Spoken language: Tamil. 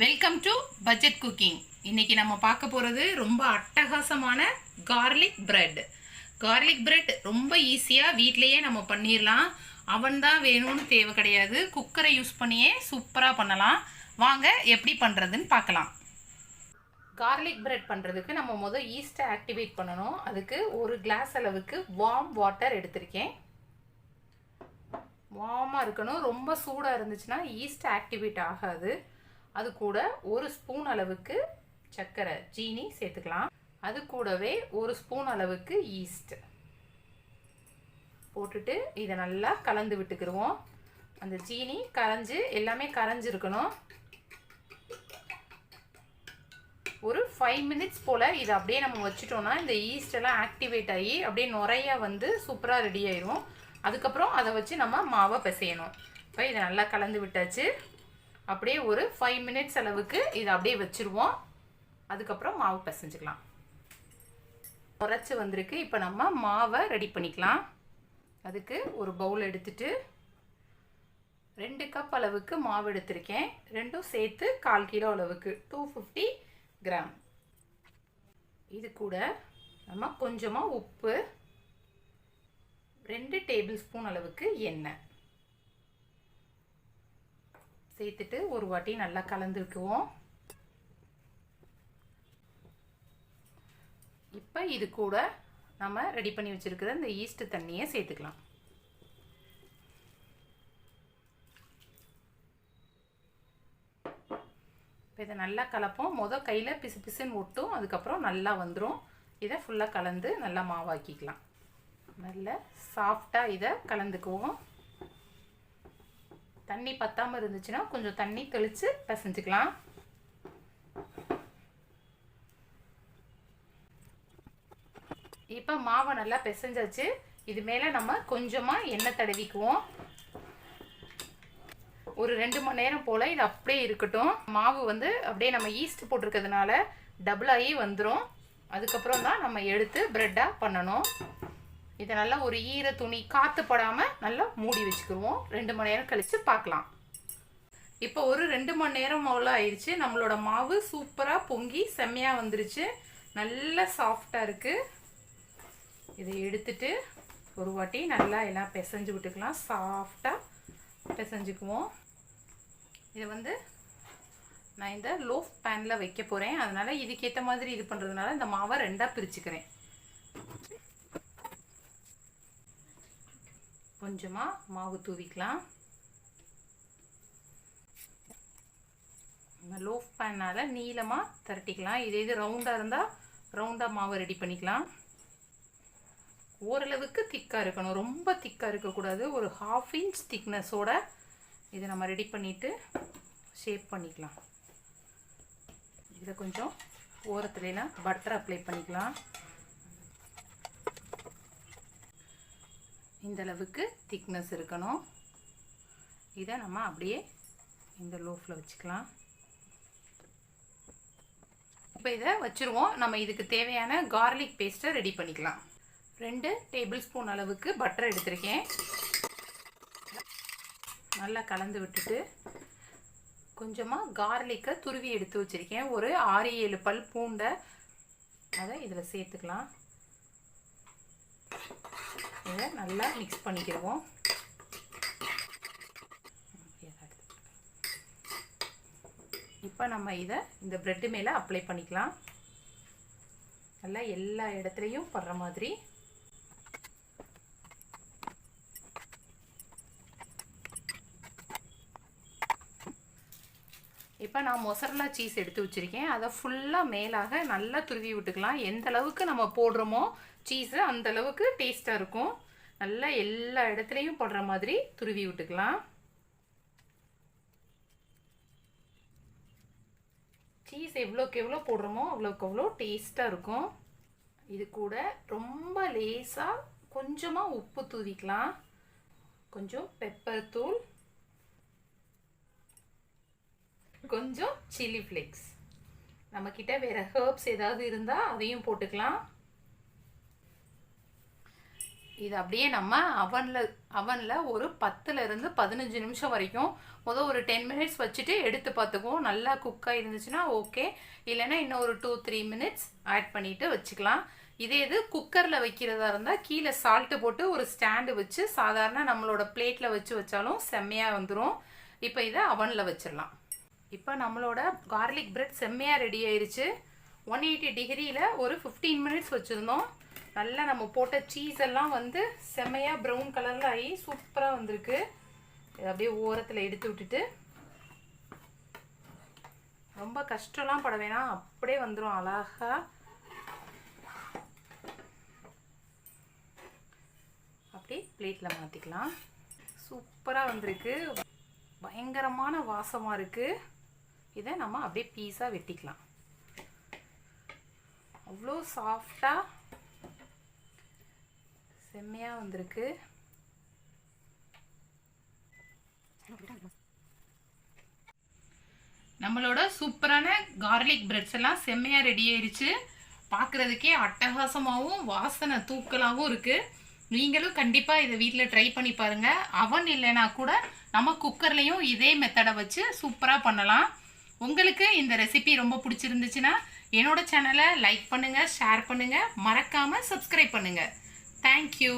வெல்கம் டு பட்ஜெட் குக்கிங் இன்னைக்கு நம்ம பார்க்க போகிறது ரொம்ப அட்டகாசமான கார்லிக் பிரெட் கார்லிக் பிரெட் ரொம்ப ஈஸியாக வீட்லேயே நம்ம பண்ணிடலாம் அவன் தான் வேணும்னு தேவை கிடையாது. குக்கரை யூஸ் பண்ணியே சூப்பராக பண்ணலாம். வாங்க எப்படி பண்ணுறதுன்னு பார்க்கலாம். கார்லிக் பிரெட் பண்ணுறதுக்கு நம்ம முதல் ஈஸ்ட்டை ஆக்டிவேட் பண்ணணும். அதுக்கு ஒரு கிளாஸ் அளவுக்கு வார்ம் வாட்டர் எடுத்திருக்கேன். வார்மாக இருக்கணும். ரொம்ப சூடாக இருந்துச்சுன்னா ஈஸ்ட் ஆக்டிவேட் ஆகாது. அது கூட ஒரு ஸ்பூன் அளவுக்கு சர்க்கரை ஜீனி சேர்த்துக்கலாம். அது கூடவே ஒரு ஸ்பூன் அளவுக்கு ஈஸ்ட் போட்டுட்டு இதை நல்லா கலந்து விட்டுக்கிடுவோம் அந்த ஜீனி கரைஞ்சி எல்லாமே கரைஞ்சிருக்கணும். ஒரு ஃபைவ் மினிட்ஸ் போல் இதை அப்படியே நம்ம வச்சுட்டோம்னா இந்த ஈஸ்டெல்லாம் ஆக்டிவேட் ஆகி அப்படியே நிறையா வந்து சூப்பராக ரெடி ஆயிரும். அதுக்கப்புறம் அதை வச்சு நம்ம மாவை பிசையணும். இப்போ இதை நல்லா கலந்து விட்டாச்சு. அப்படியே ஒரு ஃபைவ் மினிட்ஸ் அளவுக்கு இதை அப்படியே வச்சுருவோம். அதுக்கப்புறம் மாவு பிசைஞ்சுக்கலாம். உரைச்சி வந்திருக்கு. இப்போ நம்ம மாவை ரெடி பண்ணிக்கலாம். அதுக்கு ஒரு பவுல் எடுத்துட்டு ரெண்டு கப் அளவுக்கு மாவு எடுத்திருக்கேன். ரெண்டும் சேர்த்து கால் கிலோ அளவுக்கு டூ ஃபிஃப்டி கிராம். இது கூட நம்ம கொஞ்சமாக உப்பு ரெண்டு டேபிள் ஸ்பூன் அளவுக்கு எண்ணெய். சேர்த்துட்டு ஒரு வாட்டி நல்லா கலந்துக்குவோம் இப்போ இது கூட நம்ம ரெடி பண்ணி வச்சுருக்கிற இந்த ஈஸ்ட் தண்ணியை சேர்த்துக்கலாம். இப்போ இதை நல்லா கலப்போம். மொதல் கையில் பிசு பிசுன்னு ஒட்டும். அதுக்கப்புறம் நல்லா வந்துடும் இதை ஃபுல்லாக கலந்து நல்லா மாவாக்கிக்கலாம். நல்ல சாஃப்டாக இதை கலந்துக்குவோம். தண்ணி பத்தாமல் இருந்துச்சுன்னா கொஞ்சம் தண்ணி தெளித்து பிசைஞ்சுக்கலாம். இப்போ மாவை நல்லா பிசைஞ்சாச்சு. இது மேலே நம்ம கொஞ்சமாக எண்ணெய் தடவிக்குவோம். ஒரு ரெண்டு மணி நேரம் போல் இது அப்படியே இருக்கட்டும். மாவு வந்து அப்படியே நம்ம ஈஸ்ட் போட்டிருக்கிறதுனால டபுள் ஆகி வந்துடும் அதுக்கப்புறம் தான் நம்ம எடுத்து ப்ரெட்டாக பண்ணணும். இதை நல்லா ஒரு ஈர துணி காற்று படாமல் நல்லா மூடி வச்சுக்கிடுவோம் ரெண்டு மணி நேரம் கழித்து பார்க்கலாம். இப்போ ஒரு ரெண்டு மணி நேரம் போல் ஆயிடுச்சு. நம்மளோட மாவு சூப்பராக பொங்கி செம்மையாக வந்துருச்சு. நல்லா சாஃப்டாக இருக்குது இதை எடுத்துட்டு ஒரு வாட்டி நல்லா எல்லாம் பிசைஞ்சு விட்டுக்கலாம். சாஃப்டாக பிசைஞ்சுக்குவோம். இதை வந்து நான் இந்த லோஃப் பேனில் வைக்க போகிறேன் அதனால் இதுக்கேற்ற மாதிரி இது பண்ணுறதுனால இந்த மாவை ரெண்டாக பிரிச்சுக்கிறேன். கொஞ்சமாக மாவு தூவிக்கலாம். லோஃப் பேனால் நீளமாக திரட்டிக்கலாம். இதே இது ரவுண்டாக இருந்தால் ரவுண்டாக மாவு ரெடி பண்ணிக்கலாம். ஓரளவுக்கு திக்காக இருக்கணும். ரொம்ப திக்காக இருக்கக்கூடாது. ஒரு ஹாஃப் இன்ச் திக்னஸோட இதை நம்ம ரெடி பண்ணிவிட்டு ஷேப் பண்ணிக்கலாம். இதை கொஞ்சம் ஓரத்துலலாம் பட்டர் அப்ளை பண்ணிக்கலாம். இந்தளவுக்கு திக்னஸ் இருக்கணும். இதை நம்ம அப்படியே இந்த லோஃபில் வச்சுக்கலாம். இப்போ இதை வச்சுருவோம். நம்ம இதுக்கு தேவையான கார்லிக் பேஸ்ட்டை ரெடி பண்ணிக்கலாம். ரெண்டு டேபிள் ஸ்பூன் அளவுக்கு பட்டர் எடுத்திருக்கேன். நல்லா கலந்து விட்டுட்டு கொஞ்சமாக கார்லிக்கை துருவி எடுத்து வச்சுருக்கேன். ஒரு ஆறு ஏழு பல் பூண்டை அதை இதில் சேர்த்துக்கலாம். இதை நல்லா மிக்ஸ் பண்ணிக்கிடுவோம். இப்போ நம்ம இதை இந்த ப்ரெட்டு மேலே அப்ளை பண்ணிக்கலாம். நல்லா எல்லா இடத்துலையும் படுற மாதிரி இப்போ நான் மொசரலா சீஸ் எடுத்து வச்சுருக்கேன். அதை ஃபுல்லாக மேலாக நல்லா துருவி விட்டுக்கலாம். எந்த அளவுக்கு நம்ம போடுறோமோ சீஸு அந்த அளவுக்கு டேஸ்ட்டாக இருக்கும். நல்லா எல்லா இடத்துலையும் போடுற மாதிரி துருவி விட்டுக்கலாம். சீஸ் எவ்வளோக்கு எவ்வளோ போடுறோமோ அவ்வளோக்கு அவ்வளோ டேஸ்ட்டாக இருக்கும். இது கூட ரொம்ப லேசாக கொஞ்சமாக உப்பு தூவிக்கலாம். கொஞ்சம் பெப்பர் தூள் கொஞ்சம் சில்லி ஃப்ளேக்ஸ் நம்மக்கிட்ட வேறு ஹேர்ப்ஸ் ஏதாவது இருந்தால் அதையும் போட்டுக்கலாம். இது அப்படியே நம்ம அவனில் அவனில் ஒரு பத்துலேருந்து பதினஞ்சு நிமிஷம் வரைக்கும் முதல் ஒரு டென் மினிட்ஸ் வச்சுட்டு எடுத்து பார்த்துக்குவோம். நல்லா குக்காக இருந்துச்சுன்னா ஓகே இல்லைன்னா இன்னும் ஒரு டூ த்ரீ மினிட்ஸ் ஆட் பண்ணிவிட்டு வச்சுக்கலாம். இதே இது குக்கரில் வைக்கிறதா இருந்தால் கீழே சால்ட்டு போட்டு ஒரு ஸ்டாண்டு வச்சு சாதாரண நம்மளோட பிளேட்டில் வச்சு வச்சாலும் செம்மையாக வந்துடும் இப்போ இதை அவனில் வச்சிடலாம். இப்போ நம்மளோட கார்லிக் பிரெட் செம்மையாக ரெடி ஆயிடுச்சு ஒன் எயிட்டி டிகிரியில் ஒரு ஃபிஃப்டீன் மினிட்ஸ் வச்சுருந்தோம். நல்லா நம்ம போட்ட சீஸ் எல்லாம் வந்து செம்மையாக ப்ரௌன் கலரில் ஆகி சூப்பராக வந்திருக்கு. இதை அப்படியே ஓரத்தில் எடுத்து விட்டுட்டு ரொம்ப கஷ்டம்லாம் பட வேணாம். அப்படியே வந்துடும் அழகா. அப்படியே பிளேட்டில் மாற்றிக்கலாம் சூப்பராக வந்திருக்கு. பயங்கரமான வாசமாக இருக்குது இதை நம்ம அப்படியே பீஸாக வெட்டிக்கலாம். அவ்வளோ சாஃப்டாக செம்மையாக வந்திருக்கு. நம்மளோட சூப்பரான கார்லிக் பிரெட்ஸ் எல்லாம் செம்மையாக ரெடி ஆயிடுச்சு பார்க்குறதுக்கே அட்டகாசமாகவும் வாசனை தூக்கலாகவும் இருக்குது நீங்களும் கண்டிப்பாக இதை வீட்டில் ட்ரை பண்ணி பாருங்கள் அவன் இல்லைனா கூட நம்ம குக்கர்லேயும் இதே மெத்தடை வச்சு சூப்பராக பண்ணலாம். உங்களுக்கு இந்த ரெசிபி ரொம்ப பிடிச்சிருந்துச்சுன்னா என்னோட சேனலை லைக் பண்ணுங்கள் ஷேர் பண்ணுங்கள் மறக்காமல் சப்ஸ்கிரைப் பண்ணுங்கள் தேங்க்யூ